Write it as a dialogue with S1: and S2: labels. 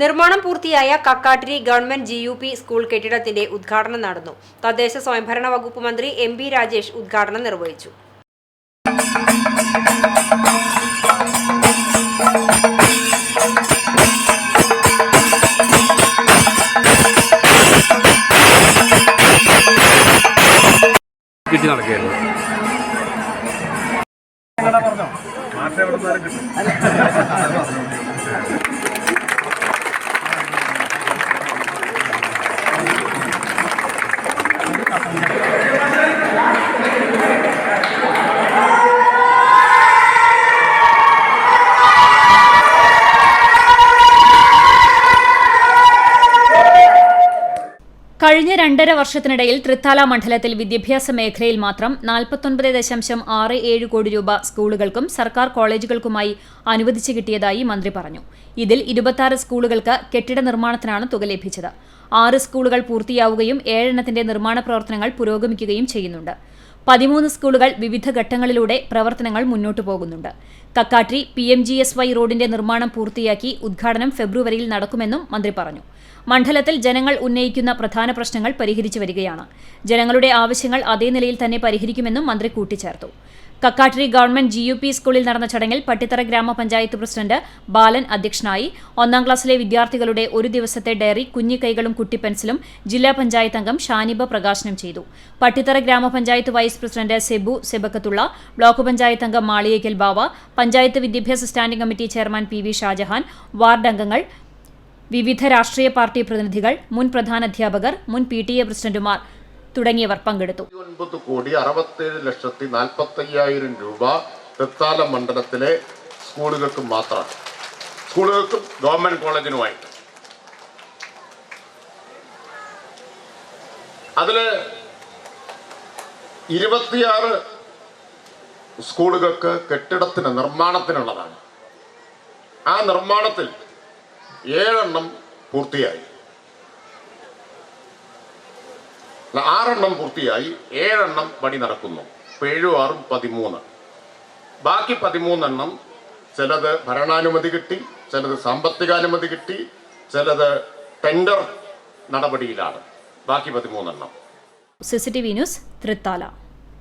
S1: നിർമ്മാണം പൂർത്തിയായ Kakkattiri government G U P school കെട്ടിടത്തിന്റെ ഉദ്ഘാടനം നടന്നു. തദ്ദേശ സ്വയംഭരണ വകുപ്പ് മന്ത്രി എം ബി രാജേഷ് ഉദ്ഘാടനം നിർവഹിച്ചു.
S2: കിട്ടി നടക്കുകയായിരുന്നു. Thank you.
S3: കഴിഞ്ഞ രണ്ടര വർഷത്തിനിടയിൽ തൃത്താല മണ്ഡലത്തിൽ വിദ്യാഭ്യാസ മേഖലയിൽ മാത്രം നാൽപ്പത്തൊൻപത് ദശാംശം ആറ് ഏഴ് കോടി രൂപ സ്കൂളുകൾക്കും സർക്കാർ കോളേജുകൾക്കുമായി അനുവദിച്ചു കിട്ടിയതായി മന്ത്രി പറഞ്ഞു. ഇതിൽ ഇരുപത്തിയാറ് സ്കൂളുകൾക്ക് കെട്ടിട നിർമ്മാണത്തിനാണ് തുക ലഭിച്ചത്. ആറ് സ്കൂളുകൾ പൂർത്തിയാവുകയും ഏഴെണ്ണത്തിന്റെ നിർമ്മാണ പ്രവർത്തനങ്ങൾ പുരോഗമിക്കുകയും ചെയ്യുന്നുണ്ട്. പതിമൂന്ന് സ്കൂളുകൾ വിവിധ ഘട്ടങ്ങളിലൂടെ പ്രവർത്തനങ്ങൾ മുന്നോട്ടു പോകുന്നുണ്ട്. Kakkattiri P M G S Y റോഡിന്റെ നിർമ്മാണം പൂർത്തിയാക്കി ഉദ്ഘാടനം ഫെബ്രുവരിയിൽ നടക്കുമെന്നും മന്ത്രി പറഞ്ഞു. മണ്ഡലത്തിൽ ജനങ്ങൾ ഉന്നയിക്കുന്ന പ്രധാന പ്രശ്നങ്ങൾ പരിഹരിച്ചു വരികയാണ്. ജനങ്ങളുടെ ആവശ്യങ്ങൾ അതേ നിലയിൽ തന്നെ പരിഹരിക്കുമെന്നും മന്ത്രി കൂട്ടിച്ചേർത്തു. Kakkattiri government G U P സ്കൂളിൽ നടന്ന ചടങ്ങിൽ പട്ടിത്തറ ഗ്രാമപഞ്ചായത്ത് പ്രസിഡന്റ് ബാലൻ അധ്യക്ഷനായി ഒന്നാം ക്ലാസ്സിലെ വിദ്യാർത്ഥികളുടെ ഒരു ദിവസത്തെ ഡയറി കുഞ്ഞിക്കൈകളും കുട്ടിപ്പെൻസിലും ജില്ലാ പഞ്ചായത്ത് അംഗം ഷാനിബ പ്രകാശനം ചെയ്തു. പട്ടിത്തറ ഗ്രാമപഞ്ചായത്ത് vice president Sebu Sebakkathulla block panchayat അംഗം മാളിയേക്കൽ ബാവ പഞ്ചായത്ത് വിദ്യാഭ്യാസ standing committee chairman P V Shajahan ward അംഗങ്ങൾ വിവിധ രാഷ്ട്രീയ പാർട്ടി പ്രതിനിധികൾ മുൻ പ്രധാന അധ്യാപകർ മുൻ പി ടി എ പ്രസിഡന്റുമാർ തുടങ്ങിയവർ പങ്കെടുത്തു.
S4: ഒൻപത് കോടി അറുപത്തേഴ് ലക്ഷത്തി നാൽപ്പത്തി അയ്യായിരം രൂപ തൃത്താല മണ്ഡലത്തിലെ സ്കൂളുകൾക്ക് മാത്രമാണ്. സ്കൂളുകൾക്കും ഗവൺമെന്റ് കോളേജിനുമായിട്ട് അതിൽ ഇരുപത്തിയാറ് സ്കൂളുകൾക്ക് കെട്ടിടത്തിന് നിർമ്മാണത്തിനുള്ളതാണ്. ആ നിർമ്മാണത്തിൽ ഏഴെണ്ണം പൂർത്തിയായി. ആറെണ്ണം പൂർത്തിയായി ഏഴെണ്ണം പണി നടക്കുന്നു. ഇപ്പൊ ഏഴും ആറും പതിമൂന്ന്. ബാക്കി പതിമൂന്നെണ്ണം ചിലത് ഭരണാനുമതി കിട്ടി ചിലത് സാമ്പത്തികാനുമതി കിട്ടി ചിലത് ടെൻഡർ നടപടിയിലാണ്. ബാക്കി പതിമൂന്നെണ്ണം.
S3: CCTV news Thrithala.